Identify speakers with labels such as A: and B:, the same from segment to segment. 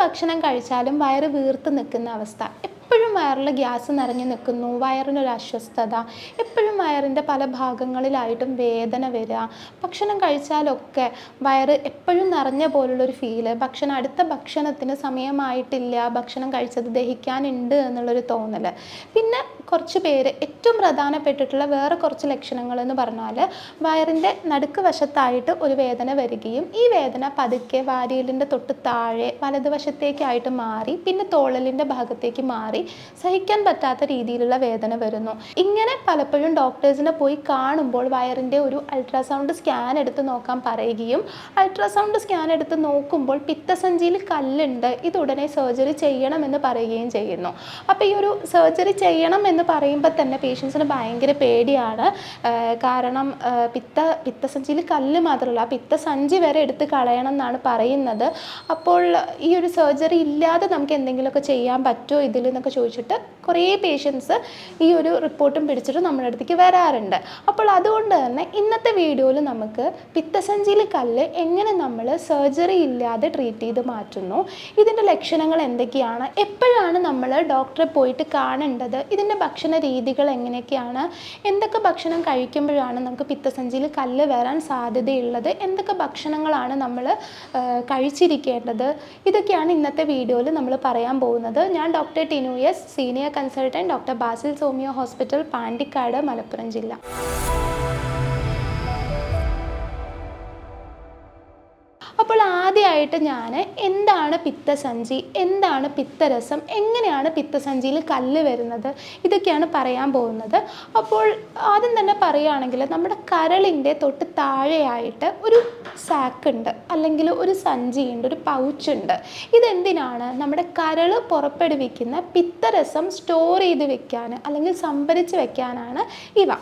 A: ഭക്ഷണം കഴിച്ചാലും വയറ് വീർത്ത് നിൽക്കുന്ന അവസ്ഥ. എപ്പോഴും വയറിൽ ഗ്യാസ് നിറഞ്ഞു നിൽക്കുന്നു. വയറിനൊരു അസ്വസ്ഥത. എപ്പോഴും വയറിന്റെ പല ഭാഗങ്ങളിലായിട്ടും വേദന വരിക. ഭക്ഷണം കഴിച്ചാലൊക്കെ വയറ് എപ്പോഴും നിറഞ്ഞ പോലുള്ളൊരു ഫീൽ ഭക്ഷണം അടുത്ത ഭക്ഷണത്തിന് സമയമായിട്ടില്ല. ഭക്ഷണം കഴിച്ചത് ദഹിക്കാനുണ്ട് എന്നുള്ളൊരു തോന്നൽ പിന്നെ കുറച്ച് പേര് ഏറ്റവും പ്രധാനപ്പെട്ടിട്ടുള്ള വേറെ കുറച്ച് ലക്ഷണങ്ങൾ എന്ന് പറഞ്ഞാൽ വയറിന്റെ നടുക്ക് വശത്തായിട്ട് ഒരു വേദന വരികയും ഈ വേദന പതുക്കെ വാരിയലിന്റെ തൊട്ട് താഴെ വലതുവശത്തേക്കായിട്ട് മാറി പിന്നെ തോളലിന്റെ ഭാഗത്തേക്ക് മാറി സഹിക്കാൻ പറ്റാത്ത രീതിയിലുള്ള വേദന വരുന്നു. ഇങ്ങനെ പലപ്പോഴും ഡോക്ടേഴ്സിനെ പോയി കാണുമ്പോൾ വയറിന്റെ ഒരു അൾട്രാസൗണ്ട് സ്കാൻ എടുത്ത് നോക്കാൻ പറയുകയും അൾട്രാസൗണ്ട് സ്കാൻ എടുത്ത് നോക്കുമ്പോൾ പിത്തസഞ്ചിയിൽ കല്ലുണ്ട് ഇത് ഉടനെ സർജറി ചെയ്യണമെന്ന് പറയുകയും ചെയ്യുന്നു. അപ്പോൾ ഈ ഒരു സർജറി ചെയ്യണം എന്ന് പറയുമ്പോൾ തന്നെ പേഷ്യൻസിന് ഭയങ്കര പേടിയാണ്. കാരണം പിത്ത പിത്തസഞ്ചിയിൽ കല്ല് മാത്രമല്ല ആ പിത്തസഞ്ചി വരെ എടുത്ത് കളയണം എന്നാണ് പറയുന്നത്. അപ്പോൾ ഈ ഒരു സർജറി ഇല്ലാതെ നമുക്ക് എന്തെങ്കിലുമൊക്കെ ചെയ്യാൻ പറ്റുമോ ഇതിൽ എന്നൊക്കെ ചോദിച്ചിട്ട് കുറേ പേഷ്യൻസ് ഈ ഒരു റിപ്പോർട്ടും പിടിച്ചിട്ട് നമ്മുടെ അടുത്തേക്ക് വരാറുണ്ട്. അപ്പോൾ അതുകൊണ്ട് തന്നെ ഇന്നത്തെ വീഡിയോയിൽ നമുക്ക് പിത്തസഞ്ചിയിൽ കല്ല് എങ്ങനെ നമ്മൾ സർജറി ഇല്ലാതെ ട്രീറ്റ് ചെയ്ത് മാറ്റുന്നു ഇതിന്റെ ലക്ഷണങ്ങൾ എന്തൊക്കെയാണ് എപ്പോഴാണ് നമ്മൾ ഡോക്ടറെ പോയിട്ട് കാണേണ്ടത് ഇതിന്റെ ഭക്ഷണ രീതികൾ എങ്ങനെയൊക്കെയാണ്? എന്തൊക്കെ ഭക്ഷണം കഴിക്കുമ്പോഴാണ് നമുക്ക് പിത്തസഞ്ചിയിൽ കല്ല് വരാൻ സാധ്യതയുള്ളത്? എന്തൊക്കെ ഭക്ഷണങ്ങളാണ് നമ്മൾ കഴിച്ചിരിക്കേണ്ടത്? ഇതൊക്കെയാണ് ഇന്നത്തെ വീഡിയോയിൽ നമ്മൾ പറയാൻ പോകുന്നത്. ഞാൻ doctor Tinu S senior consultant doctor Basil സോമിയോ hospital Pandikkad Malappuram ജില്ല. ആദ്യമായിട്ട് ഞാൻ എന്താണ് പിത്തസഞ്ചി എന്താണ് പിത്തരസം എങ്ങനെയാണ് പിത്തസഞ്ചിയിൽ കല്ല് വരുന്നത് ഇതൊക്കെയാണ് പറയാൻ പോകുന്നത്. അപ്പോൾ ആദ്യം തന്നെ പറയുകയാണെങ്കിൽ നമ്മുടെ കരളിന്റെ തൊട്ട് താഴെയായിട്ട് ഒരു സാക്ക് ഉണ്ട് അല്ലെങ്കിൽ ഒരു സഞ്ചിയുണ്ട് ഒരു പൗച്ച് ഉണ്ട്. ഇതെന്തിനാണ്? നമ്മുടെ കരൾ പുറപ്പെടുവിക്കുന്ന പിത്തരസം സ്റ്റോർ ചെയ്ത് വെക്കാൻ അല്ലെങ്കിൽ സംഭരിച്ച് വെക്കാനാണ് ഇവ.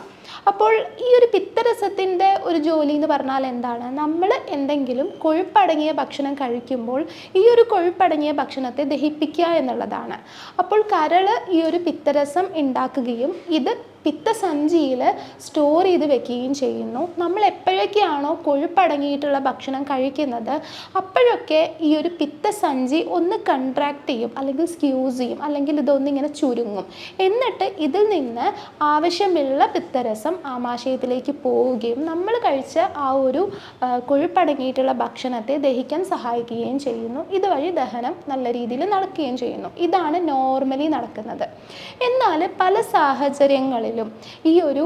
A: അപ്പോൾ ഈ ഒരു പിത്തരസത്തിന്റെ ഒരു ജോലി എന്ന് പറഞ്ഞാൽ എന്താണ്? നമ്മൾ എന്തെങ്കിലും കൊഴുപ്പടങ്ങിയ ഭക്ഷണം കഴിക്കുമ്പോൾ ഈ ഒരു കൊഴുപ്പടങ്ങിയ ഭക്ഷണത്തെ ദഹിപ്പിക്കുക എന്നുള്ളതാണ്. അപ്പോൾ കരൾ ഈ ഒരു പിത്തരസം ഉണ്ടാക്കുകയും ഇത് പിത്തസഞ്ചിയിൽ സ്റ്റോർ ചെയ്ത് വെക്കുകയും ചെയ്യുന്നു. നമ്മൾ എപ്പോഴൊക്കെയാണോ കൊഴുപ്പടങ്ങിയിട്ടുള്ള ഭക്ഷണം കഴിക്കുന്നത് അപ്പോഴൊക്കെ ഈ ഒരു പിത്തസഞ്ചി ഒന്ന് കൺട്രാക്ട് ചെയ്യും അല്ലെങ്കിൽ സ്ക്യൂസ് ചെയ്യും അല്ലെങ്കിൽ ഇതൊന്നിങ്ങനെ ചുരുങ്ങും. എന്നിട്ട് ഇതിൽ നിന്ന് ആവശ്യമുള്ള പിത്തരസം ആമാശയത്തിലേക്ക് പോവുകയും നമ്മൾ കഴിച്ച ആ ഒരു കൊഴുപ്പടങ്ങിയിട്ടുള്ള ഭക്ഷണത്തെ ദഹിക്കാൻ സഹായിക്കുകയും ചെയ്യുന്നു. ഇതുവഴി ദഹനം നല്ല രീതിയിൽ നടക്കുകയും ചെയ്യുന്നു. ഇതാണ് നോർമലി നടക്കുന്നത്. എന്നാൽ പല സാഹചര്യങ്ങളിലും ഈ ഒരു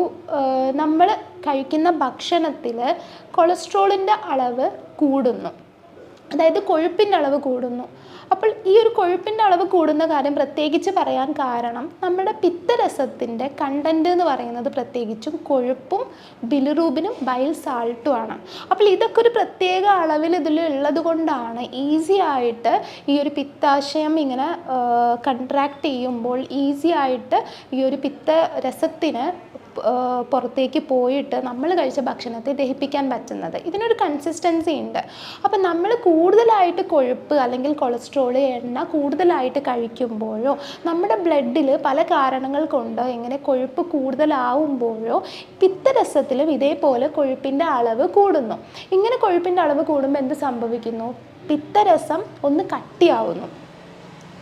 A: നമ്മൾ കഴിക്കുന്ന ഭക്ഷണത്തിൽ കൊളസ്ട്രോളിന്റെ അളവ് കൂടുന്നു. അതായത് കൊഴുപ്പിന്റെ അളവ് കൂടുന്നു. അപ്പോൾ ഈ ഒരു കൊഴുപ്പിന്റെ അളവ് കൂടുന്ന കാര്യം പ്രത്യേകിച്ച് പറയാൻ കാരണം നമ്മുടെ പിത്തരസത്തിന്റെ കണ്ടന്റ് എന്ന് പറയുന്നത് പ്രത്യേകിച്ചും കൊഴുപ്പും ബിലിറൂബിനും ബൈൽ സാൾട്ടും ആണ്. അപ്പോൾ ഇതൊക്കെ ഒരു പ്രത്യേക അളവിൽ ഇതിൽ ഉള്ളത് കൊണ്ടാണ് ഈസി ആയിട്ട് ഈ ഒരു പിത്താശയം ഇങ്ങനെ കൺട്രാക്ട് ചെയ്യുമ്പോൾ ഈസി ആയിട്ട് ഈ ഒരു പിത്തരസത്തിന് പുറത്തേക്ക് പോയിട്ട് നമ്മൾ കഴിച്ച ഭക്ഷണത്തെ ദഹിപ്പിക്കാൻ പറ്റുന്നത്. ഇതിനൊരു കൺസിസ്റ്റൻസി ഉണ്ട്. അപ്പം നമ്മൾ കൂടുതലായിട്ട് കൊഴുപ്പ് അല്ലെങ്കിൽ കൊളസ്ട്രോൾ എണ്ണ കൂടുതലായിട്ട് കഴിക്കുമ്പോഴോ നമ്മുടെ ബ്ലഡിൽ പല കാരണങ്ങൾ കൊണ്ടോ എങ്ങനെ കൊഴുപ്പ് കൂടുതലാവുമ്പോഴോ പിത്തരസത്തിലും ഇതേപോലെ കൊഴുപ്പിന്റെ അളവ് കൂടുന്നു. ഇങ്ങനെ കൊഴുപ്പിന്റെ അളവ് കൂടുമ്പോൾ എന്ത് സംഭവിക്കുന്നു? പിത്തരസം ഒന്ന് കട്ടിയാവുന്നു.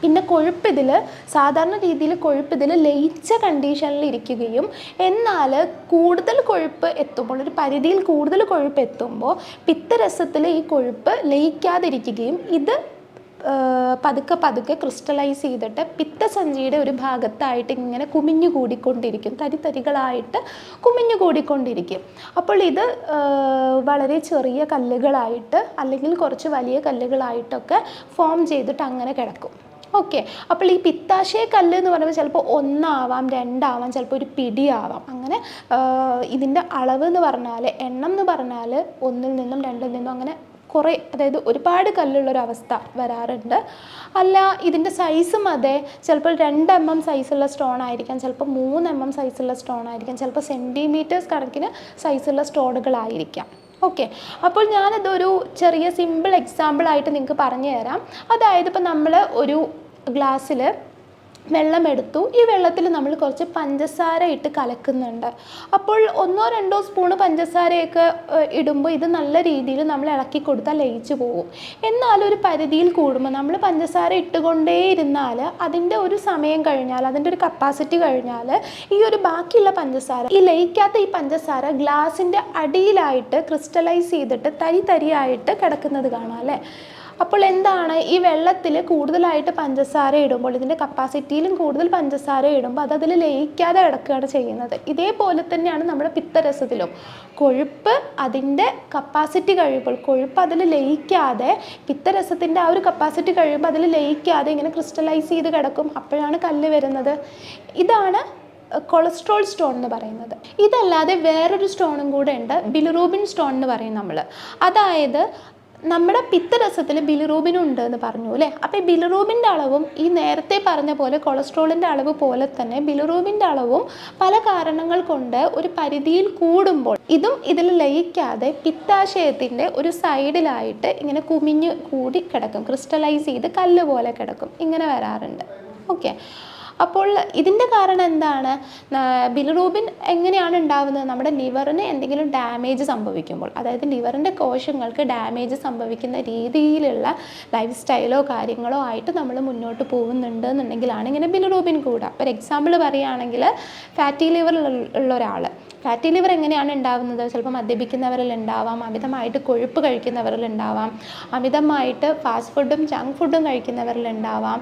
A: പിന്നെ കൊഴുപ്പിതിൽ സാധാരണ രീതിയിൽ കൊഴുപ്പിതിൽ ലയിച്ച കണ്ടീഷനിൽ ഇരിക്കുകയും എന്നാൽ കൂടുതൽ കൊഴുപ്പ് എത്തുമ്പോൾ ഒരു പരിധിയിൽ കൂടുതൽ കൊഴുപ്പ് എത്തുമ്പോൾ പിത്തരസത്തിൽ ഈ കൊഴുപ്പ് ലയിക്കാതിരിക്കുകയും ഇത് പതുക്കെ പതുക്കെ ക്രിസ്റ്റലൈസ് ചെയ്തിട്ട് പിത്തസഞ്ചിയുടെ ഒരു ഭാഗത്തായിട്ട് ഇങ്ങനെ കുമിഞ്ഞു കൂടിക്കൊണ്ടിരിക്കും. തരി തരികളായിട്ട് കുമിഞ്ഞു കൂടിക്കൊണ്ടിരിക്കും. അപ്പോൾ ഇത് വളരെ ചെറിയ കല്ലുകളായിട്ട് അല്ലെങ്കിൽ കുറച്ച് വലിയ കല്ലുകളായിട്ടൊക്കെ ഫോം ചെയ്തിട്ട് അങ്ങനെ കിടക്കും. ഓക്കെ. അപ്പോൾ ഈ പിത്താശയ കല്ല് എന്ന് പറയുമ്പോൾ ചിലപ്പോൾ ഒന്നാവാം രണ്ടാവാം ചിലപ്പോൾ ഒരു പിടിയാവാം. അങ്ങനെ ഇതിന്റെ അളവ് എന്ന് പറഞ്ഞാൽ എണ്ണം എന്ന് പറഞ്ഞാൽ ഒന്നിൽ നിന്നും രണ്ടിൽ നിന്നും അങ്ങനെ കുറേ അതായത് ഒരുപാട് കല്ലുള്ളൊരവസ്ഥ വരാറുണ്ട്. അല്ല ഇതിന്റെ സൈസും അതെ. ചിലപ്പോൾ രണ്ട് എം എം സൈസുള്ള സ്റ്റോൺ ആയിരിക്കാം. ചിലപ്പോൾ മൂന്ന് എം എം സൈസുള്ള സ്റ്റോൺ ആയിരിക്കാം. ചിലപ്പോൾ സെന്റിമീറ്റേഴ്സ് കണക്കിന് സൈസുള്ള സ്റ്റോണുകളായിരിക്കാം ഓക്കെ. അപ്പോൾ ഞാനിതൊരു ചെറിയ സിമ്പിൾ എക്സാമ്പിൾ ആയിട്ട് നിങ്ങൾക്ക് പറഞ്ഞു തരാം അതായത് ഇപ്പോൾ നമ്മൾ ഒരു ഗ്ലാസ്സിൽ വെള്ളം എടുത്തു ഈ വെള്ളത്തിൽ നമ്മൾ കുറച്ച് പഞ്ചസാര ഇട്ട് കലക്കുന്നുണ്ട്. അപ്പോൾ ഒന്നോ രണ്ടോ സ്പൂണ് പഞ്ചസാരയൊക്കെ ഇടുമ്പോൾ ഇത് നല്ല രീതിയിൽ നമ്മൾ ഇളക്കി കൊടുത്താൽ ലയിച്ചു പോകും. എന്നാലും ഒരു പരിധിയിൽ കൂടുമ്പോൾ നമ്മൾ പഞ്ചസാര ഇട്ടുകൊണ്ടേ ഇരുന്നാൽ അതിന്റെ ഒരു സമയം കഴിഞ്ഞാൽ അതിന്റെ ഒരു കപ്പാസിറ്റി കഴിഞ്ഞാൽ ഈ ഒരു ബാക്കിയുള്ള പഞ്ചസാര ഈ ലയിക്കാത്ത ഈ പഞ്ചസാര ഗ്ലാസിന്റെ അടിയിലായിട്ട് ക്രിസ്റ്റലൈസ് ചെയ്തിട്ട് തരി തരിയായിട്ട് കിടക്കുന്നത് കാണാം അല്ലേ? അപ്പോൾ എന്താണ്? ഈ വെള്ളത്തിൽ കൂടുതലായിട്ട് പഞ്ചസാര ഇടുമ്പോൾ ഇതിന്റെ കപ്പാസിറ്റിയിലും കൂടുതൽ പഞ്ചസാര ഇടുമ്പോൾ അത് അതിൽ ലയിക്കാതെ കിടക്കുകയാണ് ചെയ്യുന്നത്. ഇതേപോലെ തന്നെയാണ് നമ്മുടെ പിത്തരസത്തിലും. കൊഴുപ്പ് അതിന്റെ കപ്പാസിറ്റി കഴിയുമ്പോൾ കൊഴുപ്പ് അതിൽ ലയിക്കാതെ പിത്തരസത്തിന്റെ ആ ഒരു കപ്പാസിറ്റി കഴിയുമ്പോൾ അതിൽ ലയിക്കാതെ ഇങ്ങനെ ക്രിസ്റ്റലൈസ് ചെയ്ത് കിടക്കും. അപ്പോഴാണ് കല്ല് വരുന്നത്. ഇതാണ് കൊളസ്ട്രോൾ സ്റ്റോൺ എന്ന് പറയുന്നത്. ഇതല്ലാതെ വേറൊരു സ്റ്റോണും കൂടെ ഉണ്ട്. ബിലിറൂബിൻ സ്റ്റോൺ എന്ന് പറയും നമ്മൾ അതായത് നമ്മുടെ പിത്തരസത്തിൽ ബിലിറൂബിൻ ഉണ്ട് എന്ന് പറഞ്ഞു അല്ലേ? അപ്പോൾ ഈ ബിലിറൂബിന്റെ അളവും ഈ നേരത്തെ പറഞ്ഞ പോലെ കൊളസ്ട്രോളിന്റെ അളവ് പോലെ തന്നെ ബിലിറൂബിന്റെ അളവും പല കാരണങ്ങൾ കൊണ്ട് ഒരു പരിധിയിൽ കൂടുമ്പോൾ ഇതും ഇതിൽ ലയിക്കാതെ പിത്താശയത്തിന്റെ ഒരു സൈഡിലായിട്ട് ഇങ്ങനെ കുമിഞ്ഞ് കൂടി കിടക്കും ക്രിസ്റ്റലൈസ് ചെയ്ത് കല്ല് പോലെ കിടക്കും ഇങ്ങനെ വരാറുണ്ട്. ഓക്കെ. അപ്പോൾ ഇതിന്റെ കാരണം എന്താണ്? ബിലിറൂബിൻ എങ്ങനെയാണ് ഉണ്ടാവുന്നത്? നമ്മുടെ ലിവറിന് എന്തെങ്കിലും ഡാമേജ് സംഭവിക്കുമ്പോൾ അതായത് ലിവറിന്റെ കോശങ്ങൾക്ക് ഡാമേജ് സംഭവിക്കുന്ന രീതിയിലുള്ള ലൈഫ് സ്റ്റൈലോ കാര്യങ്ങളോ ആയിട്ട് നമ്മൾ മുന്നോട്ട് പോകുന്നുണ്ട് എന്നുണ്ടെങ്കിലാണ് ഇങ്ങനെ ബിലിറൂബിൻ കൂടുക. ഒരു എക്സാമ്പിൾ പറയുകയാണെങ്കിൽ ഫാറ്റി ലിവർ ഉള്ള ഒരാൾ ഫാറ്റി ലിവർ എങ്ങനെയാണ് ഉണ്ടാകുന്നത് ചിലപ്പോൾ മദ്യപിക്കുന്നവരിൽ ഉണ്ടാവാം അമിതമായിട്ട് കൊഴുപ്പ് കഴിക്കുന്നവരിൽ ഉണ്ടാവാം അമിതമായിട്ട് ഫാസ്റ്റ് ഫുഡും ജങ്ക് ഫുഡും കഴിക്കുന്നവരിൽ ഉണ്ടാവാം.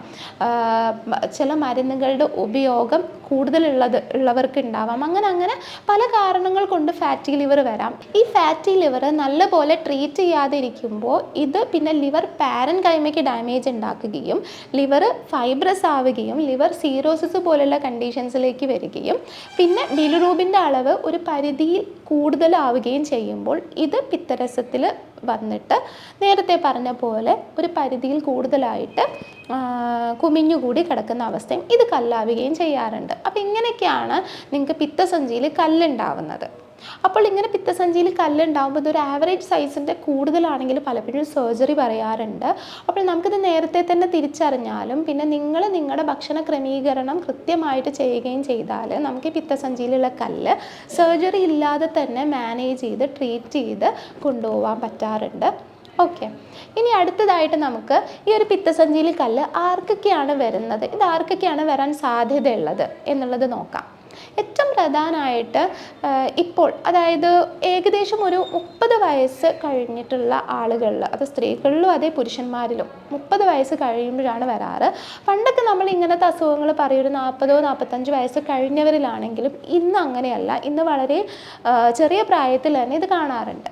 A: ചില മരുന്നുകളുടെ ഉപയോഗം കൂടുതലുള്ളത് ഉള്ളവർക്ക് ഉണ്ടാവാം. അങ്ങനെ അങ്ങനെ പല കാരണങ്ങൾ കൊണ്ട് ഫാറ്റി ലിവർ വരാം. ഈ ഫാറ്റി ലിവർ നല്ലപോലെ ട്രീറ്റ് ചെയ്യാതിരിക്കുമ്പോൾ ഇത് പിന്നെ ലിവർ പാരൻ കൈമയ്ക്ക് ഡാമേജ് ഉണ്ടാക്കുകയും ലിവർ ഫൈബ്രസ് ആവുകയും ലിവർ സീറോസിസ് പോലുള്ള കണ്ടീഷൻസിലേക്ക് വരികയും പിന്നെ ബിലിറൂബിന്റെ അളവ് ഒരു പരിധിയിൽ കൂടുതലാവുകയും ചെയ്യുമ്പോൾ ഇത് പിത്തരസത്തിൽ വന്നിട്ട് നേരത്തെ പറഞ്ഞ പോലെ ഒരു പരിധിയിൽ കൂടുതലായിട്ട് കുമിഞ്ഞുകൂടി കിടക്കുന്ന അവസ്ഥയും ഇത് കല്ലാവുകയും ചെയ്യാറുണ്ട്. അപ്പോൾ ഇങ്ങനെയൊക്കെയാണ് നിങ്ങൾക്ക് പിത്തസഞ്ചിയിൽ കല്ലുണ്ടാവുന്നത്. അപ്പോൾ ഇങ്ങനെ പിത്തസഞ്ചിയിൽ കല്ലുണ്ടാകുമ്പോൾ ഇതൊരു ആവറേജ് സൈസിന്റെ കൂടുതലാണെങ്കിൽ പലപ്പോഴും സർജറി പറയാറുണ്ട്. അപ്പോൾ നമുക്കിത് നേരത്തെ തന്നെ തിരിച്ചറിഞ്ഞാലും പിന്നെ നിങ്ങൾ നിങ്ങളുടെ ഭക്ഷണ ക്രമീകരണം കൃത്യമായിട്ട് ചെയ്യുകയും ചെയ്താൽ നമുക്ക് പിത്തസഞ്ചിയിലുള്ള കല്ല് സർജറി ഇല്ലാതെ തന്നെ മാനേജ് ചെയ്ത് ട്രീറ്റ് ചെയ്ത് കൊണ്ടുപോകാൻ പറ്റാറുണ്ട്. ഓക്കെ ഇനി അടുത്തതായിട്ട് നമുക്ക് ഈ ഒരു പിത്തസഞ്ചിയിൽ കല്ല് ആർക്കൊക്കെയാണ് വരുന്നത്? ഇത് ആർക്കൊക്കെയാണ് വരാൻ സാധ്യതയുള്ളത് എന്നുള്ളത് നോക്കാം. ഏറ്റവും പ്രധാനമായിട്ട് ഇപ്പോൾ അതായത് ഏകദേശം ഒരു മുപ്പത് വയസ്സ് കഴിഞ്ഞിട്ടുള്ള ആളുകളിൽ അത് സ്ത്രീകളിലും അതേ പുരുഷന്മാരിലും മുപ്പത് വയസ്സ് കഴിയുമ്പോഴാണ് വരാറ്. പണ്ടൊക്കെ നമ്മൾ ഇങ്ങനത്തെ അസുഖങ്ങൾ പറയും ഒരു നാൽപ്പതോ നാൽപ്പത്തഞ്ച് വയസ്സ് കഴിഞ്ഞവരിലാണെങ്കിലും ഇന്ന് അങ്ങനെയല്ല. ഇന്ന് വളരെ ചെറിയ പ്രായത്തിൽ തന്നെ ഇത് കാണാറുണ്ട്.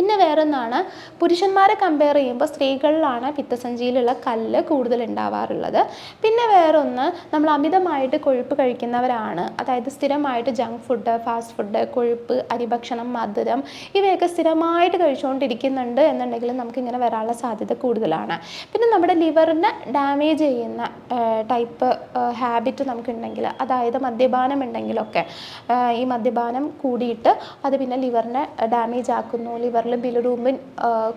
A: പിന്നെ വേറൊന്നാണ് പുരുഷന്മാരെ കമ്പയർ ചെയ്യുമ്പോൾ സ്ത്രീകളിലാണ് പിത്തസഞ്ചിയിലുള്ള കല്ല് കൂടുതൽ ഉണ്ടാവാറുള്ളത്. പിന്നെ വേറൊന്ന് നമ്മൾ അമിതമായിട്ട് കൊഴുപ്പ് കഴിക്കുന്നവരാണ്. അതായത് സ്ഥിരമായിട്ട് ജങ്ക് ഫുഡ് ഫാസ്റ്റ് ഫുഡ് കൊഴുപ്പ് അരിഭക്ഷണം മധുരം ഇവയൊക്കെ സ്ഥിരമായിട്ട് കഴിച്ചുകൊണ്ടിരിക്കുന്നുണ്ട് എന്നുണ്ടെങ്കിൽ നമുക്കിങ്ങനെ വരാനുള്ള സാധ്യത കൂടുതലാണ്. പിന്നെ നമ്മുടെ ലിവറിന് ഡാമേജ് ചെയ്യുന്ന ടൈപ്പ് ഹാബിറ്റ് നമുക്കുണ്ടെങ്കിൽ അതായത് മദ്യപാനം ഉണ്ടെങ്കിലൊക്കെ ഈ മദ്യപാനം കൂടിയിട്ട് അത് പിന്നെ ലിവറിനെ ഡാമേജ് ആക്കുന്നു ലിവറിൽ ബിലിറൂബിൻ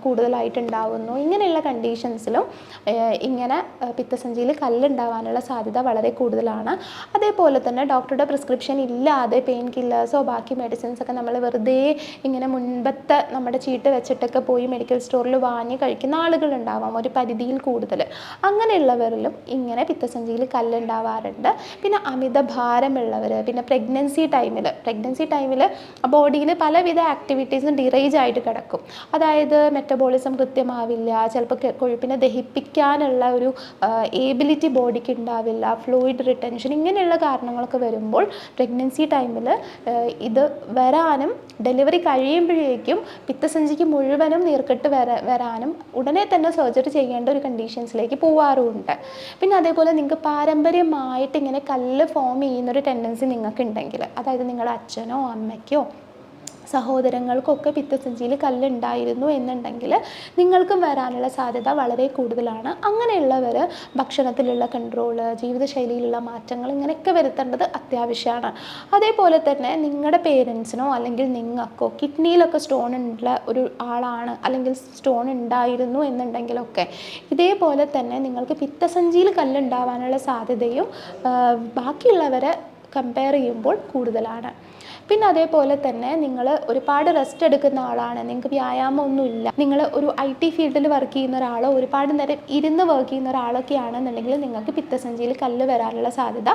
A: കൂടുതലായിട്ടുണ്ടാവുന്നു. ഇങ്ങനെയുള്ള കണ്ടീഷൻസിലും ഇങ്ങനെ പിത്തസഞ്ചിയിൽ കല്ലുണ്ടാവാനുള്ള സാധ്യത വളരെ കൂടുതലാണ്. അതേപോലെ തന്നെ ഡോക്ടറുടെ പ്രിസ്ക്രിപ്ഷൻ ഇല്ലാതെ പെയിൻ കില്ലേഴ്സോ ബാക്കി മെഡിസിൻസൊക്കെ നമ്മൾ വെറുതെ ഇങ്ങനെ മുൻപത്തെ നമ്മുടെ ചീട്ട് വെച്ചിട്ടൊക്കെ പോയി മെഡിക്കൽ സ്റ്റോറിൽ വാങ്ങി കഴിക്കുന്ന ആളുകളുണ്ടാവാം ഒരു പരിധിയിൽ കൂടുതൽ. അങ്ങനെയുള്ളവരിലും ഇങ്ങനെ പിത്തസഞ്ചിയിൽ കല്ലുണ്ടാവാറുണ്ട്. പിന്നെ അമിത ഭാരമുള്ളവർ പിന്നെ പ്രഗ്നൻസി ടൈമിൽ പ്രഗ്നൻസി ടൈമിൽ ബോഡിയിൽ പലവിധ ആക്ടിവിറ്റീസും ഡിറേജ് ആയിട്ട് കിടക്കും. അതായത് മെറ്റബോളിസം കൃത്യമാവില്ല ചിലപ്പോൾ കൊഴുപ്പിനെ ദഹിപ്പിക്കാനുള്ള ഒരു ഏബിലിറ്റി ബോഡിക്ക് ഉണ്ടാവില്ല ഫ്ലൂയിഡ് റിട്ടൻഷൻ ഇങ്ങനെയുള്ള കാരണങ്ങളൊക്കെ വരുമ്പോൾ പ്രഗ്നൻസി ടൈമിൽ ഇത് വരാനും ഡെലിവറി കഴിയുമ്പോഴേക്കും പിത്തസഞ്ചിക്ക് മുഴുവനും നീർക്കെട്ട് വര വരാനും ഉടനെ തന്നെ സർജറി ചെയ്യേണ്ട ഒരു കണ്ടീഷൻസിലേക്ക് പോവാറുമുണ്ട് പിന്നെ അതേപോലെ നിങ്ങൾക്ക് പാരമ്പര്യമായിട്ട് ഇങ്ങനെ കല്ല് ഫോം ചെയ്യുന്നൊരു ടെൻഡൻസി നിങ്ങൾക്കുണ്ടെങ്കിൽ അതായത് നിങ്ങളുടെ അച്ഛനോ അമ്മയ്ക്കോ സഹോദരങ്ങൾക്കൊക്കെ പിത്തസഞ്ചിയിൽ കല്ലുണ്ടായിരുന്നു എന്നുണ്ടെങ്കിൽ നിങ്ങൾക്കും വരാനുള്ള സാധ്യത വളരെ കൂടുതലാണ്. അങ്ങനെയുള്ളവർ ഭക്ഷണത്തിലുള്ള കൺട്രോൾ ജീവിതശൈലിയിലുള്ള മാറ്റങ്ങൾ ഇങ്ങനെയൊക്കെ വരുത്തേണ്ടത് അത്യാവശ്യമാണ്. അതേപോലെ തന്നെ നിങ്ങളുടെ പേരൻസിനോ അല്ലെങ്കിൽ നിങ്ങൾക്കോ കിഡ്നിയിലൊക്കെ സ്റ്റോൺ ഉള്ള ഒരു ആളാണ് അല്ലെങ്കിൽ സ്റ്റോൺ ഉണ്ടായിരുന്നു എന്നുണ്ടെങ്കിലൊക്കെ ഇതേപോലെ തന്നെ നിങ്ങൾക്ക് പിത്തസഞ്ചിയിൽ കല്ലുണ്ടാവാനുള്ള സാധ്യതയും ബാക്കിയുള്ളവരെ കമ്പയർ ചെയ്യുമ്പോൾ കൂടുതലാണ്. പിന്നെ അതേപോലെ തന്നെ നിങ്ങൾ ഒരുപാട് റെസ്റ്റ് എടുക്കുന്ന ആളാണ്. നിങ്ങൾക്ക് വ്യായാമമൊന്നുമില്ല. നിങ്ങൾ ഒരു ഐ ടി ഫീൽഡിൽ വർക്ക് ചെയ്യുന്ന ഒരാളോ ഒരുപാട് നേരം ഇരുന്ന് വർക്ക് ചെയ്യുന്ന ഒരാളൊക്കെ ആണെന്നുണ്ടെങ്കിൽ നിങ്ങൾക്ക് പിത്തസഞ്ചിയിൽ കല്ല് വരാനുള്ള സാധ്യത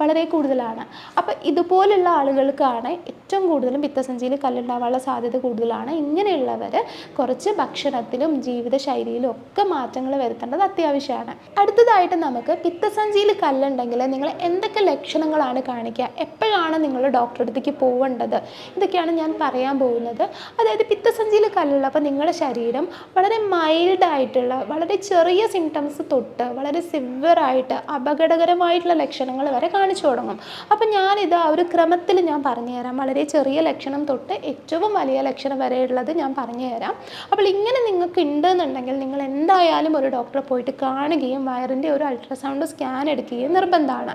A: വളരെ കൂടുതലാണ്. അപ്പോൾ ഇതുപോലുള്ള ആളുകൾക്കാണ് ഏറ്റവും കൂടുതലും പിത്തസഞ്ചിയിൽ കല്ലുണ്ടാവാനുള്ള സാധ്യത കൂടുതലാണ്. ഇങ്ങനെയുള്ളവർ കുറച്ച് ഭക്ഷണത്തിലും ജീവിതശൈലിയിലും ഒക്കെ മാറ്റങ്ങൾ വരുത്തേണ്ടത് അത്യാവശ്യമാണ്. അടുത്തതായിട്ട് നമുക്ക് പിത്തസഞ്ചിയിൽ കല്ലുണ്ടെങ്കിൽ നിങ്ങൾ എന്തൊക്കെ ലക്ഷണങ്ങളാണ് കാണിക്കുക? എപ്പോഴാണ് നിങ്ങൾ ഡോക്ടറെ അടുത്തേക്ക് പോവേണ്ടത്. ഇതൊക്കെയാണ് ഞാൻ പറയാൻ പോകുന്നത്. അതായത് പിത്തസഞ്ചിയിൽ കല്ലുള്ള അപ്പോൾ നിങ്ങളുടെ ശരീരം വളരെ മൈൽഡായിട്ടുള്ള വളരെ ചെറിയ സിംറ്റംസ് തൊട്ട് വളരെ സിവറായിട്ട് അപകടകരമായിട്ടുള്ള ലക്ഷണങ്ങൾ വരെ കാണിച്ചു തുടങ്ങും. അപ്പോൾ ഞാനിത് ആ ഒരു ക്രമത്തിൽ ഞാൻ പറഞ്ഞുതരാം വളരെ ചെറിയ ലക്ഷണം തൊട്ട് ഏറ്റവും വലിയ ലക്ഷണം വരെയുള്ളത് ഞാൻ പറഞ്ഞുതരാം അപ്പോൾ ഇങ്ങനെ നിങ്ങൾക്ക് ഉണ്ടെന്നുണ്ടെങ്കിൽ നിങ്ങൾ എന്തായാലും ഒരു ഡോക്ടറെ പോയിട്ട് കാണുകയും വയറിന്റെ ഒരു അൾട്രാസൗണ്ട് സ്കാൻ എടുക്കുകയും നിർബന്ധമാണ്.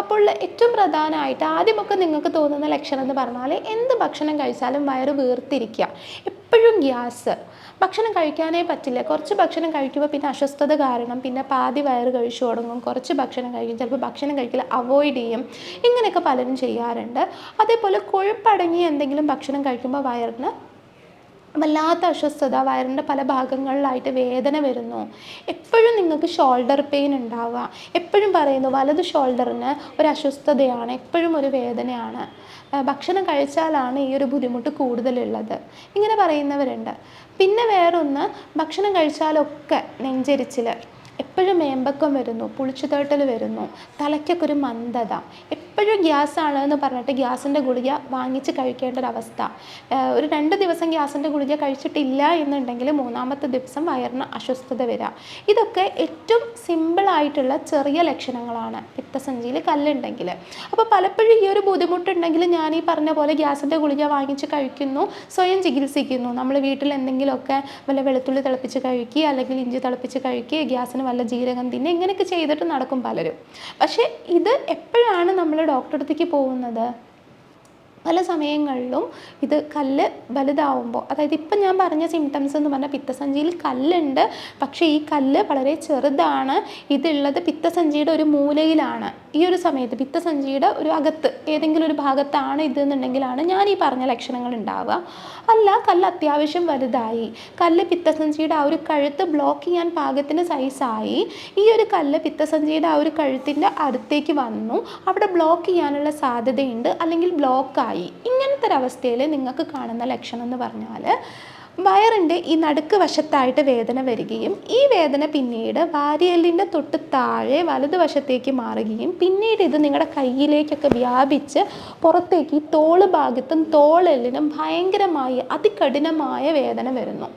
A: അപ്പോൾ ഏറ്റവും പ്രധാനമായിട്ട് ആദ്യമൊക്കെ നിങ്ങൾക്ക് തോന്നുന്ന ലക്ഷണം പറഞ്ഞാൽ എന്ത് ഭക്ഷണം കഴിച്ചാലും വയറ് വീർത്തിരിക്കുക. എപ്പോഴും ഗ്യാസ്. ഭക്ഷണം കഴിക്കാനേ പറ്റില്ല. കുറച്ച് ഭക്ഷണം കഴിക്കുമ്പോൾ പിന്നെ അസ്വസ്ഥത കാരണം പിന്നെ പാതി വയറ് കഴിച്ചു തുടങ്ങും. കുറച്ച് ഭക്ഷണം കഴിക്കും. ചിലപ്പോൾ ഭക്ഷണം കഴിക്കില്ല അവോയ്ഡ് ചെയ്യും. ഇങ്ങനെയൊക്കെ പലരും ചെയ്യാറുണ്ട്. അതേപോലെ കൊഴുപ്പടങ്ങിയ എന്തെങ്കിലും ഭക്ഷണം കഴിക്കുമ്പോൾ വയറിന് വല്ലാത്ത അസ്വസ്ഥത വയറിന്റെ പല ഭാഗങ്ങളിലായിട്ട് വേദന വരുന്നു. എപ്പോഴും നിങ്ങൾക്ക് ഷോൾഡർ പെയിൻ ഉണ്ടാവുക. എപ്പോഴും പറയുന്നു വലത് ഷോൾഡറിന് ഒരു അസ്വസ്ഥതയാണ് എപ്പോഴും ഒരു വേദനയാണ്. ഭക്ഷണം കഴിച്ചാലാണ് ഈ ഒരു ബുദ്ധിമുട്ട് കൂടുതലുള്ളത്. ഇങ്ങനെ പറയുന്നവരുണ്ട്. പിന്നെ വേറൊന്ന് ഭക്ഷണം കഴിച്ചാലൊക്കെ നെഞ്ചരിച്ചിൽ എപ്പോഴും മേമ്പക്കം വരുന്നു പുളിച്ചുതേട്ടൽ വരുന്നു തലയ്ക്കൊക്കെ ഒരു മന്ദത. എപ്പോഴും ഗ്യാസാണ് എന്ന് പറഞ്ഞിട്ട് ഗ്യാസിന്റെ ഗുളിക വാങ്ങിച്ച് കഴിക്കേണ്ട അവസ്ഥ. ഒരു രണ്ട് ദിവസം ഗ്യാസിന്റെ ഗുളിക കഴിച്ചിട്ടില്ല എന്നുണ്ടെങ്കിൽ മൂന്നാമത്തെ ദിവസം വയറിന് അസ്വസ്ഥത വരിക ഇതൊക്കെ ഏറ്റവും സിമ്പിളായിട്ടുള്ള ചെറിയ ലക്ഷണങ്ങളാണ് പിത്തസഞ്ചിയിൽ കല്ലുണ്ടെങ്കിൽ. അപ്പോൾ പലപ്പോഴും ഈ ഒരു ബുദ്ധിമുട്ടുണ്ടെങ്കിൽ ഞാൻ ഈ പറഞ്ഞ പോലെ ഗ്യാസിന്റെ ഗുളിക വാങ്ങിച്ച് കഴിക്കുന്നു സ്വയം ചികിത്സിക്കുന്നു. നമ്മൾ വീട്ടിൽ എന്തെങ്കിലുമൊക്കെ വല്ല വെളുത്തുള്ളി തിളപ്പിച്ച് കഴിക്കുക അല്ലെങ്കിൽ ഇഞ്ചി തിളപ്പിച്ച് കഴിക്കുക ഗ്യാസിന് വല്ല ജീരകം തിന്നെ ഇങ്ങനെയൊക്കെ ചെയ്തിട്ട് നടക്കും പലരും. പക്ഷേ ഇത് എപ്പോഴാണ് നമ്മൾ ഡോക്ടറെ അടുത്തേക്ക് പോകുന്നത്? പല സമയങ്ങളിലും ഇത് കല്ല് വലുതാവുമ്പോൾ അതായത് ഇപ്പം ഞാൻ പറഞ്ഞ സിംറ്റംസ് എന്ന് പറഞ്ഞാൽ പിത്തസഞ്ചിയിൽ കല്ലുണ്ട് പക്ഷേ ഈ കല്ല് വളരെ ചെറുതാണ്. ഇതുള്ളത് പിത്തസഞ്ചിയുടെ ഒരു മൂലയിലാണ്. ഈ ഒരു സമയത്ത് പിത്തസഞ്ചിയുടെ ഒരു അകത്ത് ഏതെങ്കിലും ഒരു ഭാഗത്താണ് ഇത് എന്നുണ്ടെങ്കിലാണ് ഞാൻ ഈ പറഞ്ഞ ലക്ഷണങ്ങൾ ഉണ്ടാവുക. അല്ല കല്ല് അത്യാവശ്യം വലുതായി. കല്ല് പിത്തസഞ്ചിയുടെ ആ ഒരു കഴുത്ത് ബ്ലോക്ക് ചെയ്യാൻ പാകത്തിന് സൈസായി ഈ ഒരു കല്ല് പിത്തസഞ്ചിയുടെ ആ ഒരു കഴുത്തിന്റെ അടുത്തേക്ക് വന്നു. അവിടെ ബ്ലോക്ക് ചെയ്യാനുള്ള സാധ്യതയുണ്ട്. അല്ലെങ്കിൽ ബ്ലോക്കായി ഇങ്ങനത്തെ ഒരവസ്ഥയിൽ നിങ്ങൾക്ക് കാണുന്ന ലക്ഷണം എന്ന് പറഞ്ഞാൽ വയറിന്റെ ഈ നടുക്ക് വശത്തായിട്ട് വേദന വരികയും ഈ വേദന പിന്നീട് വാരിയലിന്റെ തൊട്ട് താഴെ വലതുവശത്തേക്ക് മാറുകയും പിന്നീട് ഇത് നിങ്ങളുടെ കയ്യിലേക്കൊക്കെ വ്യാപിച്ച് പുറത്തേക്ക് ഈ തോൾ ഭാഗത്തും തോളെല്ലിനും ഭയങ്കരമായി അതികഠിനമായ വേദന വരുന്നു.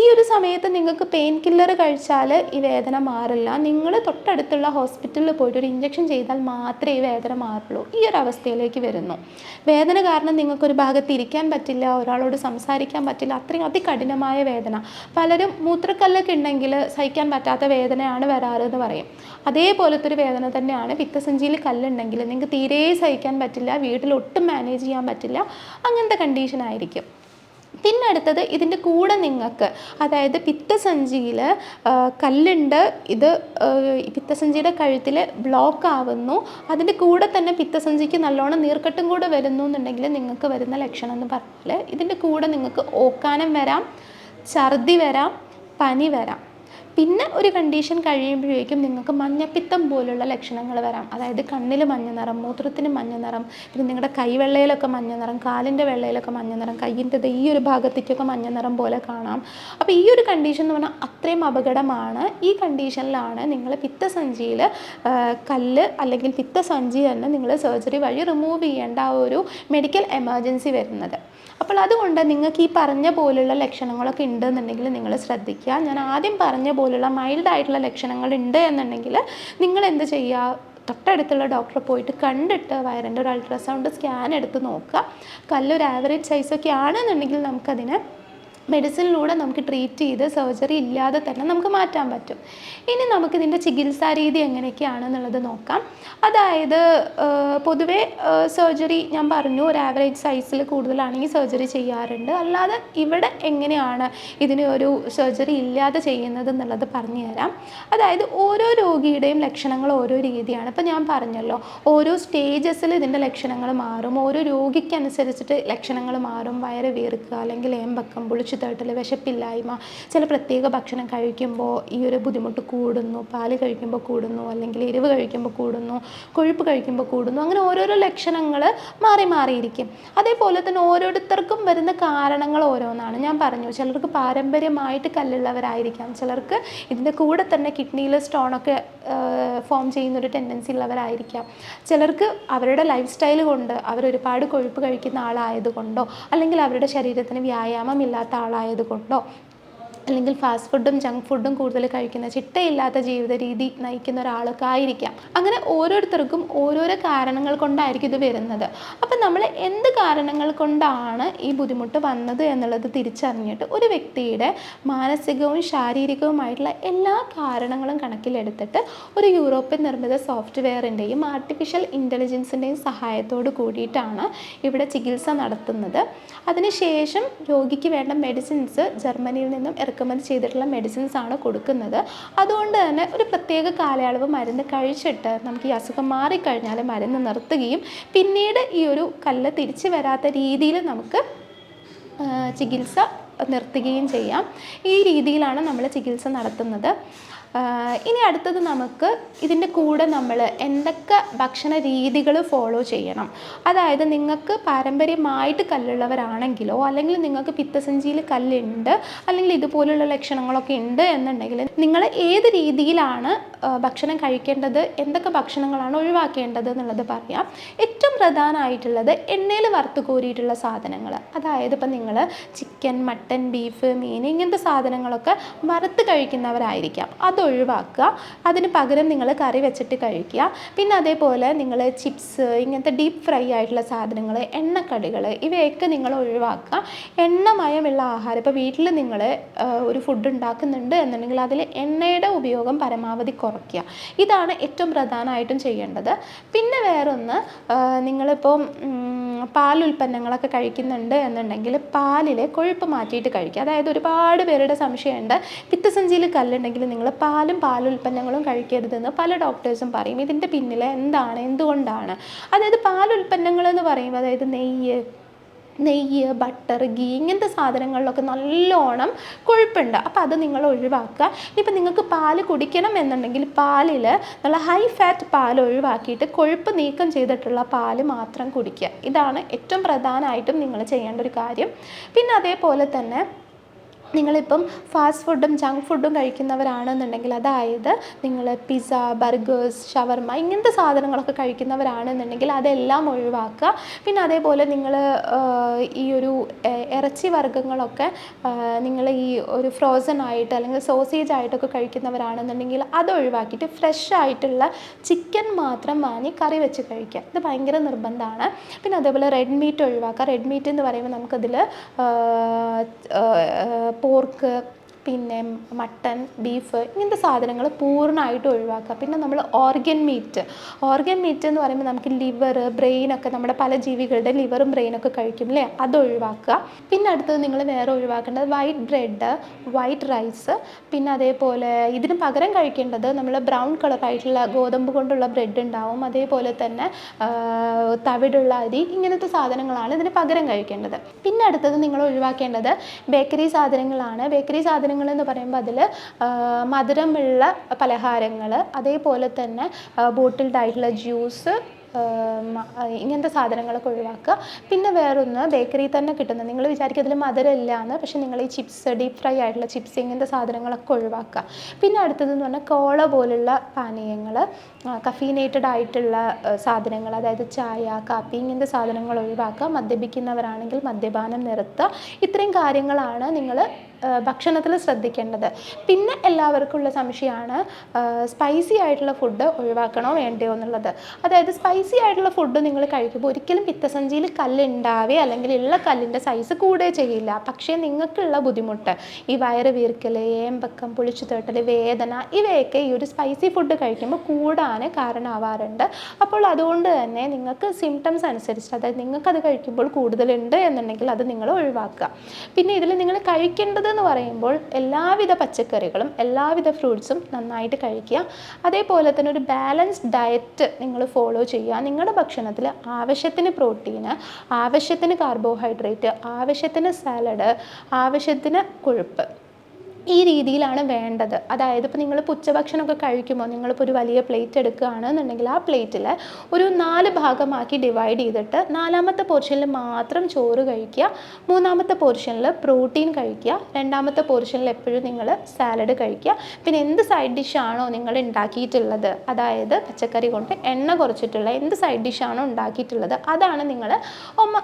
A: ഈ ഒരു സമയത്ത് നിങ്ങൾക്ക് പെയിൻ കില്ലർ കഴിച്ചാൽ ഈ വേദന മാറില്ല. നിങ്ങൾ തൊട്ടടുത്തുള്ള ഹോസ്പിറ്റലിൽ പോയിട്ട് ഒരു ഇഞ്ചക്ഷൻ ചെയ്താൽ മാത്രമേ ഈ വേദന മാറുള്ളൂ. ഈ ഒരു അവസ്ഥയിലേക്ക് വരുന്നു. വേദന കാരണം നിങ്ങൾക്കൊരു ഭാഗത്ത് ഇരിക്കാൻ പറ്റില്ല ഒരാളോട് സംസാരിക്കാൻ പറ്റില്ല അത്രയും അതികഠിനമായ വേദന. പലരും മൂത്രക്കല്ലൊക്കെ ഉണ്ടെങ്കിൽ സഹിക്കാൻ പറ്റാത്ത വേദനയാണ് വരാറ് എന്ന് പറയും. അതേപോലത്തെ ഒരു വേദന തന്നെയാണ് പിത്തസഞ്ചിയിൽ കല്ലുണ്ടെങ്കിൽ നിങ്ങൾക്ക് തീരെ സഹിക്കാൻ പറ്റില്ല വീട്ടിൽ ഒട്ടും മാനേജ് ചെയ്യാൻ പറ്റില്ല അങ്ങനത്തെ കണ്ടീഷൻ ആയിരിക്കും. പിന്നെ അടുത്തത് ഇതിന്റെ കൂടെ നിങ്ങൾക്ക് അതായത് പിത്തസഞ്ചിയിൽ കല്ലുണ്ട് ഇത് പിത്തസഞ്ചിയുടെ കഴുത്തിൽ ബ്ലോക്ക് ആവുന്നു. അതിന്റെ കൂടെ തന്നെ പിത്തസഞ്ചിക്ക് നല്ലോണം നീർക്കെട്ടും കൂടെ വരുന്നു എന്നുണ്ടെങ്കിൽ നിങ്ങൾക്ക് വരുന്ന ലക്ഷണം എന്ന് പറഞ്ഞാൽ ഇതിന്റെ കൂടെ നിങ്ങൾക്ക് ഓക്കാനം വരാം ഛർദി വരാം പനി വരാം. പിന്നെ ഒരു കണ്ടീഷൻ കഴിയുമ്പോഴേക്കും നിങ്ങൾക്ക് മഞ്ഞപ്പിത്തം പോലുള്ള ലക്ഷണങ്ങൾ വരാം. അതായത് കണ്ണിൽ മഞ്ഞ നിറം മൂത്രത്തിന് മഞ്ഞ നിറം പിന്നെ നിങ്ങളുടെ കൈവെള്ളയിലൊക്കെ മഞ്ഞ നിറം കാലിന്റെ വെള്ളയിലൊക്കെ മഞ്ഞ നിറം കയ്യിന്റെ ഈ ഒരു ഭാഗത്തേക്കൊക്കെ മഞ്ഞ നിറം പോലെ കാണാം. അപ്പോൾ ഈ ഒരു കണ്ടീഷൻ എന്ന് പറഞ്ഞാൽ അത്രയും അപകടമാണ്. ഈ കണ്ടീഷനിലാണ് നിങ്ങൾ പിത്തസഞ്ചിയിൽ കല്ല് അല്ലെങ്കിൽ പിത്തസഞ്ചി തന്നെ നിങ്ങൾ സർജറി വഴി റിമൂവ് ചെയ്യേണ്ട ആ ഒരു മെഡിക്കൽ എമർജൻസി വരുന്നത്. അപ്പോൾ അതുകൊണ്ട് നിങ്ങൾക്ക് ഈ പറഞ്ഞ പോലുള്ള ലക്ഷണങ്ങളൊക്കെ ഉണ്ടെന്നുണ്ടെങ്കിൽ നിങ്ങൾ ശ്രദ്ധിക്കുക. ഞാൻ ആദ്യം പറഞ്ഞ പോലുള്ള മൈൽഡ് ആയിട്ടുള്ള ലക്ഷണങ്ങൾ ഉണ്ട് എന്നുണ്ടെങ്കിൽ നിങ്ങൾ എന്ത് ചെയ്യുക? തൊട്ടടുത്തുള്ള ഡോക്ടറെ പോയിട്ട് കണ്ടിട്ട് വയറിന്റെ ഒരു അൾട്രാസൗണ്ട് സ്കാൻ എടുത്ത് നോക്കുക. കല്ലൊരു ആവറേജ് സൈസൊക്കെ ആണെന്നുണ്ടെങ്കിൽ നമുക്കതിനെ മെഡിസിനിലൂടെ നമുക്ക് ട്രീറ്റ് ചെയ്ത് സർജറി ഇല്ലാതെ തന്നെ നമുക്ക് മാറ്റാൻ പറ്റും. ഇനി നമുക്കിതിന്റെ ചികിത്സാ രീതി എങ്ങനെയൊക്കെയാണെന്നുള്ളത് നോക്കാം. അതായത് പൊതുവേ സർജറി ഞാൻ പറഞ്ഞു ഒരു ആവറേജ് സൈസിൽ കൂടുതലാണെങ്കിൽ സർജറി ചെയ്യാറുണ്ട്. അല്ലാതെ ഇവിടെ എങ്ങനെയാണ് ഇതിന് ഒരു സർജറി ഇല്ലാതെ ചെയ്യുന്നത് എന്നുള്ളത് പറഞ്ഞു തരാം അതായത് ഓരോ രോഗിയുടെയും ലക്ഷണങ്ങൾ ഓരോ രീതിയാണ്. ഇപ്പം ഞാൻ പറഞ്ഞല്ലോ ഓരോ സ്റ്റേജസിൽ ഇതിന്റെ ലക്ഷണങ്ങൾ മാറും. ഓരോ രോഗിക്കനുസരിച്ചിട്ട് ലക്ഷണങ്ങൾ മാറും. വയറ് വീർക്കുക അല്ലെങ്കിൽ ഏമ്പക്കം പൊളിച്ചു തേട്ടൽ വിശപ്പില്ലായ്മ ചില പ്രത്യേക ഭക്ഷണം കഴിക്കുമ്പോൾ ഈ ഒരു ബുദ്ധിമുട്ട് കൂടുന്നു പാൽ കഴിക്കുമ്പോൾ കൂടുന്നു അല്ലെങ്കിൽ എരിവ് കഴിക്കുമ്പോൾ കൂടുന്നു കൊഴുപ്പ് കഴിക്കുമ്പോൾ കൂടുന്നു അങ്ങനെ ഓരോരോ ലക്ഷണങ്ങൾ മാറി മാറിയിരിക്കും. അതേപോലെ തന്നെ ഓരോരുത്തർക്കും വരുന്ന കാരണങ്ങൾ ഓരോന്നാണ്. ഞാൻ പറഞ്ഞു ചിലർക്ക് പാരമ്പര്യമായിട്ട് കല്ലുള്ളവരായിരിക്കാം. ചിലർക്ക് ഇതിന്റെ കൂടെ തന്നെ കിഡ്നിയിൽ സ്റ്റോണൊക്കെ ഫോം ചെയ്യുന്ന ഒരു ടെൻഡൻസി ഉള്ളവരായിരിക്കാം. ചിലർക്ക് അവരുടെ ലൈഫ് സ്റ്റൈൽ കൊണ്ട് അവരൊരുപാട് കൊഴുപ്പ് കഴിക്കുന്ന ആളായതുകൊണ്ടോ അല്ലെങ്കിൽ അവരുടെ ശരീരത്തിന് വ്യായാമം ഇല്ലാത്ത ആളായതുകൊണ്ടോ അല്ലെങ്കിൽ ഫാസ്റ്റ് ഫുഡും ജങ്ക് ഫുഡും കൂടുതൽ കഴിക്കുന്ന ചിട്ടയില്ലാത്ത ജീവിത രീതി നയിക്കുന്ന ഒരാളൊക്കെ ആയിരിക്കാം. അങ്ങനെ ഓരോരുത്തർക്കും ഓരോരോ കാരണങ്ങൾ കൊണ്ടായിരിക്കും ഇത് വരുന്നത്. അപ്പം നമ്മൾ എന്ത് കാരണങ്ങൾ കൊണ്ടാണ് ഈ ബുദ്ധിമുട്ട് വന്നത് എന്നുള്ളത് തിരിച്ചറിഞ്ഞിട്ട് ഒരു വ്യക്തിയുടെ മാനസികവും ശാരീരികവുമായിട്ടുള്ള എല്ലാ കാരണങ്ങളും കണക്കിലെടുത്തിട്ട് ഒരു യൂറോപ്യൻ നിർമ്മിത സോഫ്റ്റ്വെയറിന്റെയും ആർട്ടിഫിഷ്യൽ ഇന്റലിജൻസിന്റെയും സഹായത്തോട് കൂടിയിട്ടാണ് ഇവിടെ ചികിത്സ നടത്തുന്നത്. അതിനുശേഷം രോഗിക്ക് വേണ്ട മെഡിസിൻസ് ജർമ്മനിയിൽ നിന്നും ഇറക്കുമതി ചെയ്തിട്ടുള്ള മെഡിസിൻസ് ആണ് കൊടുക്കുന്നത്. അതുകൊണ്ട് തന്നെ ഒരു പ്രത്യേക കാലയളവ് മരുന്ന് കഴിച്ചിട്ട് നമുക്ക് ഈ അസുഖം മാറിക്കഴിഞ്ഞാൽ മരുന്ന് നിർത്തുകയും പിന്നീട് ഈ ഒരു കല്ല് തിരിച്ചു വരാത്ത രീതിയിൽ നമുക്ക് ചികിത്സ നിർത്തുകയും ചെയ്യാം. ഈ രീതിയിലാണ് നമ്മൾ ചികിത്സ നടത്തുന്നത്. ഇനി അടുത്തത് നമുക്ക് ഇതിന്റെ കൂടെ നമ്മൾ എന്തൊക്കെ ഭക്ഷണ രീതികൾ ഫോളോ ചെയ്യണം. അതായത് നിങ്ങൾക്ക് പാരമ്പര്യമായിട്ട് കല്ലുള്ളവരാണെങ്കിലോ അല്ലെങ്കിൽ നിങ്ങൾക്ക് പിത്തസഞ്ചിയിൽ കല്ലുണ്ട് അല്ലെങ്കിൽ ഇതുപോലുള്ള ലക്ഷണങ്ങളൊക്കെ ഉണ്ട് എന്നുണ്ടെങ്കിൽ നിങ്ങൾ ഏത് രീതിയിലാണ് ഭക്ഷണം കഴിക്കേണ്ടത് എന്തൊക്കെ ഭക്ഷണങ്ങളാണ് ഒഴിവാക്കേണ്ടത് എന്നുള്ളത് പറയാം. ഏറ്റവും പ്രധാനമായിട്ടുള്ളത് എണ്ണയിൽ വറുത്ത് കോരിയിട്ടുള്ള സാധനങ്ങൾ. അതായത് ഇപ്പം നിങ്ങൾ ചിക്കൻ മട്ടൻ ബീഫ് മീൻ ഇങ്ങനത്തെ സാധനങ്ങളൊക്കെ വറുത്ത് കഴിക്കുന്നവരായിരിക്കാം. അത് ഒഴിവാക്കുക. അതിന് പകരം നിങ്ങൾ കറി വെച്ചിട്ട് കഴിക്കുക. പിന്നെ അതേപോലെ നിങ്ങൾ ചിപ്സ് ഇങ്ങനത്തെ ഡീപ്പ് ഫ്രൈ ആയിട്ടുള്ള സാധനങ്ങൾ എണ്ണക്കടികൾ ഇവയൊക്കെ നിങ്ങൾ ഒഴിവാക്കുക. എണ്ണമയമുള്ള ആഹാരം. ഇപ്പോൾ വീട്ടിൽ നിങ്ങൾ ഒരു ഫുഡ് ഉണ്ടാക്കുന്നുണ്ട് എന്നുണ്ടെങ്കിൽ അതിൽ എണ്ണയുടെ ഉപയോഗം പരമാവധി കുറയ്ക്കുക. ഇതാണ് ഏറ്റവും പ്രധാനമായിട്ടും ചെയ്യേണ്ടത്. പിന്നെ വേറൊന്ന് നിങ്ങളിപ്പം പാൽ ഉൽപ്പന്നങ്ങളൊക്കെ കഴിക്കുന്നുണ്ട് എന്നുണ്ടെങ്കിൽ പാലിൽ കൊഴുപ്പ് മാറ്റിയിട്ട് കഴിക്കുക. അതായത് ഒരുപാട് പേരുടെ സംശയമുണ്ട്. പിത്തസഞ്ചിയിൽ കല്ലുണ്ടെങ്കിൽ നിങ്ങൾ പാലും പാലുൽപ്പന്നങ്ങളും കഴിക്കരുതെന്ന് പല ഡോക്ടേഴ്സും പറയും. ഇതിന്റെ പിന്നിൽ എന്താണ്? എന്തുകൊണ്ടാണ്? അതായത് പാലുൽപ്പന്നങ്ങൾ എന്ന് പറയുമ്പോൾ അതായത് നെയ്യ് നെയ്യ് ബട്ടർ ഗീ ഇങ്ങനത്തെ സാധനങ്ങളിലൊക്കെ നല്ലോണം കൊഴുപ്പുണ്ട്. അപ്പോൾ അത് നിങ്ങൾ ഒഴിവാക്കുക. ഇനിയിപ്പോൾ നിങ്ങൾക്ക് പാൽ കുടിക്കണം എന്നുണ്ടെങ്കിൽ പാലിൽ നല്ല ഹൈ ഫാറ്റ് പാൽ ഒഴിവാക്കിയിട്ട് കൊഴുപ്പ് നീക്കം ചെയ്തിട്ടുള്ള പാൽ മാത്രം കുടിക്കുക. ഇതാണ് ഏറ്റവും പ്രധാനമായിട്ടും നിങ്ങൾ ചെയ്യേണ്ട ഒരു കാര്യം. പിന്നെ അതേപോലെ തന്നെ നിങ്ങളിപ്പം ഫാസ്റ്റ് ഫുഡും ജങ്ക് ഫുഡും കഴിക്കുന്നവരാണെന്നുണ്ടെങ്കിൽ അതായത് നിങ്ങൾ പിസ്സ ബർഗേഴ്സ് ഷവർമ ഇങ്ങനത്തെ സാധനങ്ങളൊക്കെ കഴിക്കുന്നവരാണെന്നുണ്ടെങ്കിൽ അതെല്ലാം ഒഴിവാക്കുക. പിന്നെ അതേപോലെ നിങ്ങൾ ഈ ഒരു ഇറച്ചി വർഗങ്ങളൊക്കെ നിങ്ങൾ ഈ ഒരു ഫ്രോസൺ ആയിട്ട് അല്ലെങ്കിൽ സോസേജ് ആയിട്ടൊക്കെ കഴിക്കുന്നവരാണെന്നുണ്ടെങ്കിൽ അത് ഒഴിവാക്കിയിട്ട് ഫ്രഷ് ആയിട്ടുള്ള ചിക്കൻ മാത്രം വാങ്ങി കറി വെച്ച് കഴിക്കുക. ഇത് ഭയങ്കര നിർബന്ധമാണ്. പിന്നെ അതേപോലെ റെഡ് മീറ്റ് ഒഴിവാക്കുക. റെഡ് മീറ്റ് എന്ന് പറയുമ്പോൾ നമുക്കതിൽ porque പിന്നെ മട്ടൺ ബീഫ് ഇങ്ങനത്തെ സാധനങ്ങൾ പൂർണമായിട്ട് ഒഴിവാക്കുക. പിന്നെ നമ്മൾ ഓർഗൻ മീറ്റ് ഓർഗൻ മീറ്റ് എന്ന് പറയുമ്പോൾ നമുക്ക് ലിവർ ബ്രെയിനൊക്കെ നമ്മുടെ പല ജീവികളുടെ ലിവറും ബ്രെയിനൊക്കെ കഴിക്കും അല്ലേ അത് ഒഴിവാക്കുക. പിന്നെ അടുത്തത് നിങ്ങൾ വേറെ ഒഴിവാക്കേണ്ടത് വൈറ്റ് ബ്രെഡ് വൈറ്റ് റൈസ് പിന്നെ അതേപോലെ ഇതിന് പകരം കഴിക്കേണ്ടത് നമ്മൾ ബ്രൗൺ കളറായിട്ടുള്ള ഗോതമ്പ് കൊണ്ടുള്ള ബ്രെഡ് ഉണ്ടാവും. അതേപോലെ തന്നെ തവിടുള്ള അരി ഇങ്ങനത്തെ സാധനങ്ങളാണ് ഇതിന് പകരം കഴിക്കേണ്ടത്. പിന്നെ അടുത്തത് നിങ്ങൾ ഒഴിവാക്കേണ്ടത് ബേക്കറി സാധനങ്ങളാണ്. ബേക്കറി സാധനങ്ങൾ എന്ന് പറയുമ്പോൾ അതിൽ മധുരമുള്ള പലഹാരങ്ങൾ അതേപോലെ തന്നെ ബോട്ടിൽഡ് ആയിട്ടുള്ള ജ്യൂസ് ഇങ്ങനത്തെ സാധനങ്ങളൊക്കെ ഒഴിവാക്കുക. പിന്നെ വേറൊന്ന് ബേക്കറിയിൽ തന്നെ കിട്ടുന്നത് നിങ്ങൾ വിചാരിക്കും അതിൽ മധുരം ഇല്ല എന്ന് പക്ഷേ നിങ്ങൾ ഈ ചിപ്സ് ഡീപ് ഫ്രൈ ആയിട്ടുള്ള ചിപ്സ് ഇങ്ങനത്തെ സാധനങ്ങളൊക്കെ ഒഴിവാക്കുക. പിന്നെ അടുത്തതെന്ന് പറഞ്ഞാൽ കോള പോലുള്ള പാനീയങ്ങൾ കഫീനേറ്റഡ് ആയിട്ടുള്ള സാധനങ്ങൾ അതായത് ചായ കാപ്പി ഇങ്ങനത്തെ സാധനങ്ങൾ ഒഴിവാക്കുക. മദ്യപിക്കുന്നവരാണെങ്കിൽ മദ്യപാനം നിർത്തുക. ഇത്രയും കാര്യങ്ങളാണ് നിങ്ങൾ ഭക്ഷണത്തിൽ ശ്രദ്ധിക്കേണ്ടത്. പിന്നെ എല്ലാവർക്കും ഉള്ള സംശയമാണ് സ്പൈസി ആയിട്ടുള്ള ഫുഡ് ഒഴിവാക്കണോ വേണ്ടയോ എന്നുള്ളത്. അതായത് സ്പൈസി ആയിട്ടുള്ള ഫുഡ് നിങ്ങൾ കഴിക്കുമ്പോൾ ഒരിക്കലും പിത്തസഞ്ചിയിൽ കല്ലുണ്ടാവേ അല്ലെങ്കിൽ ഉള്ള കല്ലിന്റെ സൈസ് കൂടുകയോ ചെയ്യില്ല. പക്ഷേ നിങ്ങൾക്കുള്ള ബുദ്ധിമുട്ട് ഈ വയറ് വീർക്കൽ ഏമ്പക്കം പൊളിച്ചു തേട്ടൽ വേദന ഇവയൊക്കെ ഈ ഒരു സ്പൈസി ഫുഡ് കഴിക്കുമ്പോൾ കൂടാൻ കാരണമാവാറുണ്ട്. അപ്പോൾ അതുകൊണ്ട് തന്നെ നിങ്ങൾക്ക് സിംറ്റംസ് അനുസരിച്ച് അതായത് നിങ്ങൾക്കത് കഴിക്കുമ്പോൾ കൂടുതലുണ്ട് എന്നുണ്ടെങ്കിൽ അത് നിങ്ങൾ ഒഴിവാക്കുക. പിന്നെ ഇതിൽ നിങ്ങൾ കഴിക്കേണ്ടത് എന്ന് പറയുമ്പോൾ എല്ലാവിധ പച്ചക്കറികളും എല്ലാവിധ ഫ്രൂട്ട്സും നന്നായിട്ട് കഴിക്കുക. അതേപോലെ തന്നെ ഒരു ബാലൻസ്ഡ് ഡയറ്റ് നിങ്ങൾ ഫോളോ ചെയ്യുക. നിങ്ങളുടെ ഭക്ഷണത്തിൽ ആവശ്യത്തിന് പ്രോട്ടീന് ആവശ്യത്തിന് കാർബോഹൈഡ്രേറ്റ് ആവശ്യത്തിന് സാലഡ് ആവശ്യത്തിന് കൊഴുപ്പ്. ഈ രീതിയിലാണ് വേണ്ടത്. അതായത് ഇപ്പോൾ നിങ്ങൾ ഉച്ചഭക്ഷണമൊക്കെ കഴിക്കുമ്പോൾ നിങ്ങളിപ്പോൾ ഒരു വലിയ പ്ലേറ്റ് എടുക്കുകയാണെന്നുണ്ടെങ്കിൽ ആ പ്ലേറ്റിൽ ഒരു നാല് ഭാഗമാക്കി ഡിവൈഡ് ചെയ്തിട്ട് നാലാമത്തെ പോർഷനിൽ മാത്രം ചോറ് കഴിക്കുക മൂന്നാമത്തെ പോർഷനിൽ പ്രോട്ടീൻ കഴിക്കുക രണ്ടാമത്തെ പോർഷനിൽ എപ്പോഴും നിങ്ങൾ സാലഡ് കഴിക്കുക. പിന്നെ എന്ത് സൈഡ് ഡിഷാണോ നിങ്ങൾ ഉണ്ടാക്കിയിട്ടുള്ളത് അതായത് പച്ചക്കറി കൊണ്ട് എണ്ണ കുറച്ചിട്ടുള്ള എന്ത് സൈഡ് ഡിഷാണോ ഉണ്ടാക്കിയിട്ടുള്ളത് അതാണ് നിങ്ങൾ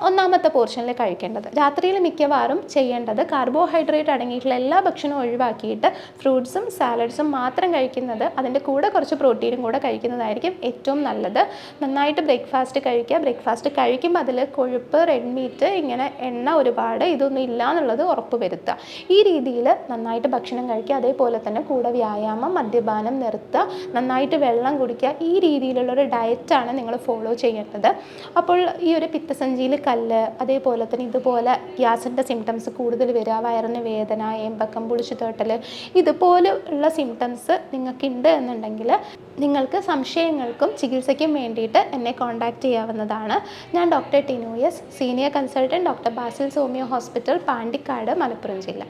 A: ഒന്നാമത്തെ പോർഷനിൽ കഴിക്കേണ്ടത്. രാത്രിയിൽ മിക്കവാറും ചെയ്യേണ്ടത് കാർബോഹൈഡ്രേറ്റ് അടങ്ങിയിട്ടുള്ള എല്ലാ ഭക്ഷണവും ഒഴിവാക്കിയിട്ട് ഫ്രൂട്ട്സും സാലഡ്സും മാത്രം കഴിക്കുന്നത് അതിന്റെ കൂടെ കുറച്ച് പ്രോട്ടീനും കൂടെ കഴിക്കുന്നതായിരിക്കും ഏറ്റവും നല്ലത്. നന്നായിട്ട് ബ്രേക്ക്ഫാസ്റ്റ് കഴിക്കുക. ബ്രേക്ക്ഫാസ്റ്റ് കഴിക്കുമ്പോൾ അതിൽ കൊഴുപ്പ് റെഡ് മീറ്റ് ഇങ്ങനെ എണ്ണ ഒരുപാട് ഇതൊന്നും ഇല്ല എന്നുള്ളത് ഉറപ്പ് വരുത്തുക. ഈ രീതിയിൽ നന്നായിട്ട് ഭക്ഷണം കഴിക്കുക. അതേപോലെ തന്നെ കൂടെ വ്യായാമം മദ്യപാനം നിർത്തുക നന്നായിട്ട് വെള്ളം കുടിക്കുക. ഈ രീതിയിലുള്ള ഒരു ഡയറ്റാണ് നിങ്ങൾ ഫോളോ ചെയ്യേണ്ടത്. അപ്പോൾ ഈ ഒരു പിത്തസഞ്ചിയിൽ കല്ല് അതേപോലെ തന്നെ ഇതുപോലെ ഗ്യാസിന്റെ സിംറ്റംസ് കൂടുതൽ വരിക വയറിന് വേദന എമ്പക്കം പുളിച്ചു തേട്ടൽ ഇതുപോലെ ഉള്ള സിംറ്റംസ് നിങ്ങൾക്കുണ്ട് എന്നുണ്ടെങ്കിൽ നിങ്ങൾക്ക് സംശയങ്ങൾക്കും ചികിത്സയ്ക്കും വേണ്ടിയിട്ട് എന്നെ കോൺടാക്റ്റ് ചെയ്യാവുന്നതാണ്. ഞാൻ doctor ടിനോയസ് senior consultant doctor Basil സോമിയോ ഹോസ്പിറ്റൽ പാണ്ടിക്കാട് മലപ്പുറം ജില്ല.